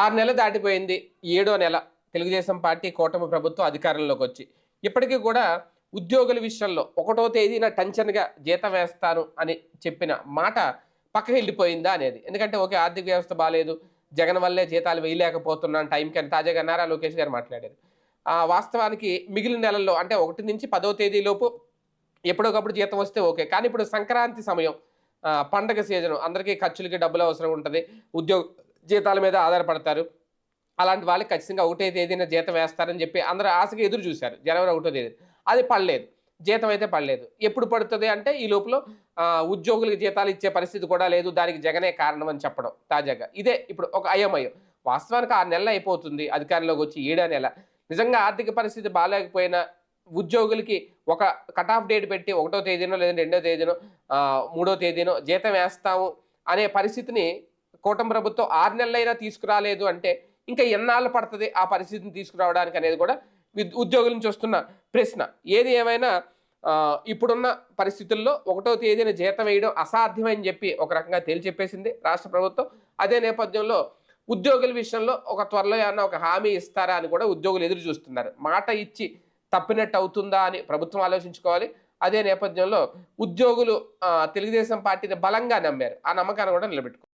ఆరు నెలలు దాటిపోయింది. ఏడో నెల తెలుగుదేశం పార్టీ కూటమి ప్రభుత్వం అధికారంలోకి వచ్చి. ఇప్పటికీ కూడా ఉద్యోగుల విషయంలో ఒకటో తేదీన టెన్షన్గా జీతం వేస్తాను అని చెప్పిన మాట పక్కకి వెళ్ళిపోయిందా అనేది. ఎందుకంటే ఓకే ఆర్థిక వ్యవస్థ బాగాలేదు జగన్ వల్లే జీతాలు వేయలేకపోతున్నాను టైంకి అని తాజాగా నారా లోకేష్ గారు మాట్లాడారు. ఆ, వాస్తవానికి మిగిలిన నెలల్లో అంటే ఒకటి నుంచి పదో తేదీలోపు ఎప్పటికప్పుడు జీతం వస్తే ఓకే. కానీ ఇప్పుడు సంక్రాంతి సమయం పండగ సీజన్ అందరికీ ఖర్చులకి డబ్బులు అవసరం ఉంటుంది. ఉద్యోగ జీతాల మీద ఆధారపడతారు. అలాంటి వాళ్ళకి ఖచ్చితంగా ఒకటే తేదీన జీతం వేస్తారని చెప్పి అందరూ ఆశగా ఎదురు చూశారు. జనవరి ఒకటో తేదీ. అది పడలేదు. జీతం అయితే పడలేదు. ఎప్పుడు పడుతుంది అంటే ఈ లోపల ఉద్యోగులకు జీతాలు ఇచ్చే పరిస్థితి కూడా లేదు. దానికి జగనే కారణం అని చెప్పడం తాజాగా. ఇదే ఇప్పుడు ఒక అయోమయం. వాస్తవానికి ఆరు నెలలు అయిపోతుంది. అధికారంలోకి వచ్చి ఏడో నెల. నిజంగా ఆర్థిక పరిస్థితి బాగాలేకపోయినా ఉద్యోగులకి ఒక కట్ ఆఫ్ డేట్ పెట్టి ఒకటో తేదీనో లేదంటే రెండో తేదీనో మూడో తేదీనో జీతం వేస్తాము అనే పరిస్థితిని కూటమి ప్రభుత్వం ఆరు నెలలైనా తీసుకురాలేదు అంటే ఇంకా ఎన్నాళ్ళు పడుతుంది ఆ పరిస్థితిని తీసుకురావడానికి అనేది కూడా ఉద్యోగుల నుంచి వస్తున్న ప్రశ్న. ఏది ఏమైనా ఇప్పుడున్న పరిస్థితుల్లో ఒకటో తేదీన జీతం వేయడం అసాధ్యమని చెప్పి ఒక రకంగా తేల్చెప్పేసింది రాష్ట్ర ప్రభుత్వం. అదే నేపథ్యంలో ఉద్యోగుల విషయంలో ఒక త్వరలో ఏమన్నా ఒక హామీ ఇస్తారా అని కూడా ఉద్యోగులు ఎదురు చూస్తున్నారు. మాట ఇచ్చి తప్పినట్టు అవుతుందా అని ప్రభుత్వం ఆలోచించుకోవాలి. అదే నేపథ్యంలో ఉద్యోగులు తెలుగుదేశం పార్టీని బలంగా నమ్మారు. ఆ నమ్మకాన్ని కూడా నిలబెట్టుకోవాలి